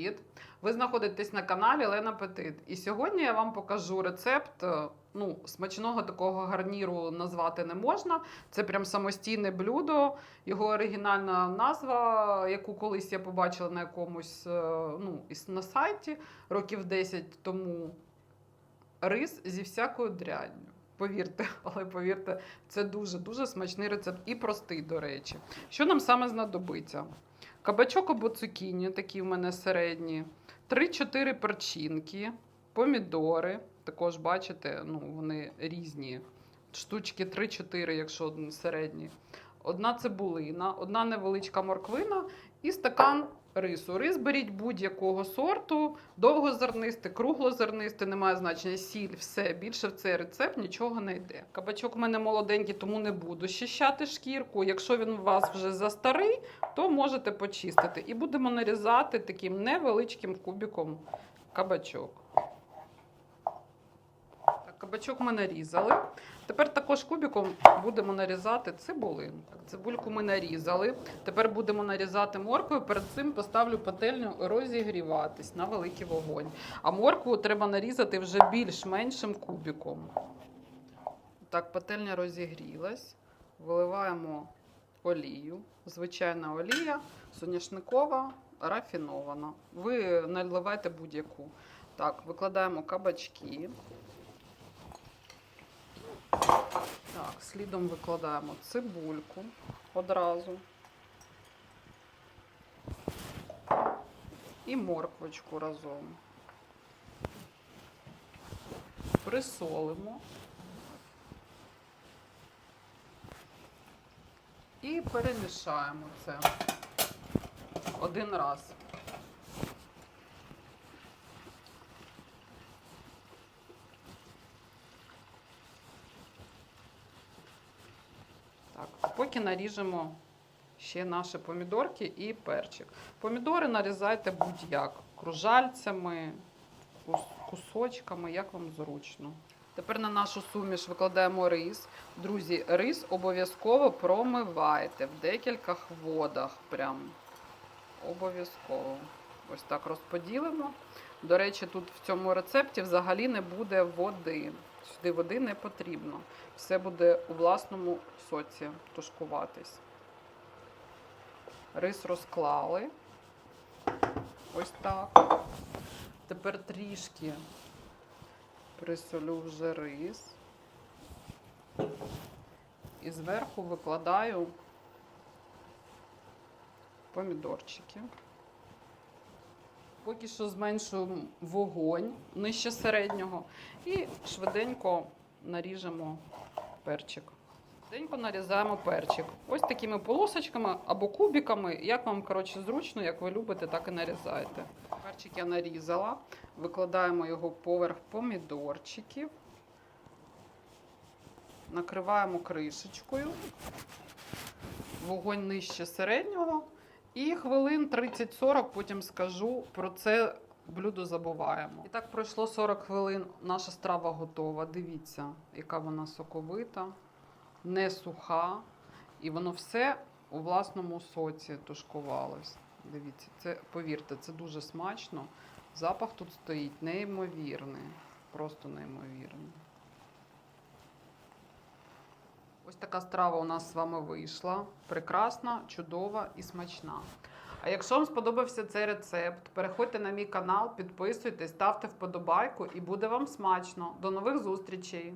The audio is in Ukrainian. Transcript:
привіт! Ви знаходитесь на каналі Лена Петит. І сьогодні я вам покажу рецепт. е, Ну, смачного такого гарніру назвати не можна. Це прям самостійне блюдо. Його оригінальна назва, яку колись я побачила на якомусь е, ну, на сайті років 10 тому. Рис зі всякою дрянню. Повірте, але повірте, це дуже дуже смачний рецепт і простий, до речі. Що нам саме знадобиться? Кабачок або цукіні, такі в мене середні, 3-4 перчинки, помідори. Також бачите, ну, вони різні. Штучки 3-4, якщо один середній. Одна цибулина, одна невеличка морквина і стакан рису. Рис беріть будь-якого сорту, довгозернистий, круглозернистий, немає значення, сіль, все. Більше в цей рецепт нічого не йде. Кабачок у мене молоденький, тому не буду щищати шкірку. Якщо він у вас вже застарий, то можете почистити. І будемо нарізати таким невеличким кубиком кабачок. Кабачок ми нарізали. Тепер також кубиком будемо нарізати цибулинку. Цибульку ми нарізали. Тепер будемо нарізати моркву. Перед цим поставлю пательню розігріватись на великий вогонь. А моркву треба нарізати вже більш-меншим кубиком. Так, пательня розігрілась. Виливаємо олію. Звичайна олія, соняшникова, рафінована. Ви наливайте будь-яку. Так, викладаємо кабачки. Так, слідом викладаємо цибульку одразу. І морквочку разом. Присолимо. І перемішаємо це один раз. Так, поки наріжемо ще наші помідорки і перчик. Помідори нарізайте будь-як кружальцями, кусочками, як вам зручно. Тепер на нашу суміш викладаємо рис. Друзі, рис обов'язково промивайте в декількох водах. Прям обов'язково. Ось так розподілимо. До речі, тут в цьому рецепті взагалі не буде води. Сюди води не потрібно. Все буде у власному соці тушкуватись. Рис розклали. Ось так. Тепер трішки присолю вже рис. І зверху викладаю помідорчики. Поки що зменшуємо вогонь нижче середнього і швиденько наріжемо перчик. Швиденько нарізаємо перчик. Ось такими полосочками або кубиками, як вам коротше, зручно, як ви любите, так і нарізаєте. Перчик я нарізала, викладаємо його поверх помідорчиків, накриваємо кришечкою, вогонь нижче середнього. І хвилин 30-40, потім скажу про це блюдо забуваємо. І так пройшло 40 хвилин. Наша страва готова. Дивіться, яка вона соковита, не суха. І воно все у власному соці тушкувалось. Дивіться, це повірте, це дуже смачно. Запах тут стоїть неймовірний. Просто неймовірний. Ось така страва у нас з вами вийшла. Прекрасна, чудова і смачна. А якщо вам сподобався цей рецепт, переходьте на мій канал, підписуйтесь, ставте вподобайку і буде вам смачно. До нових зустрічей!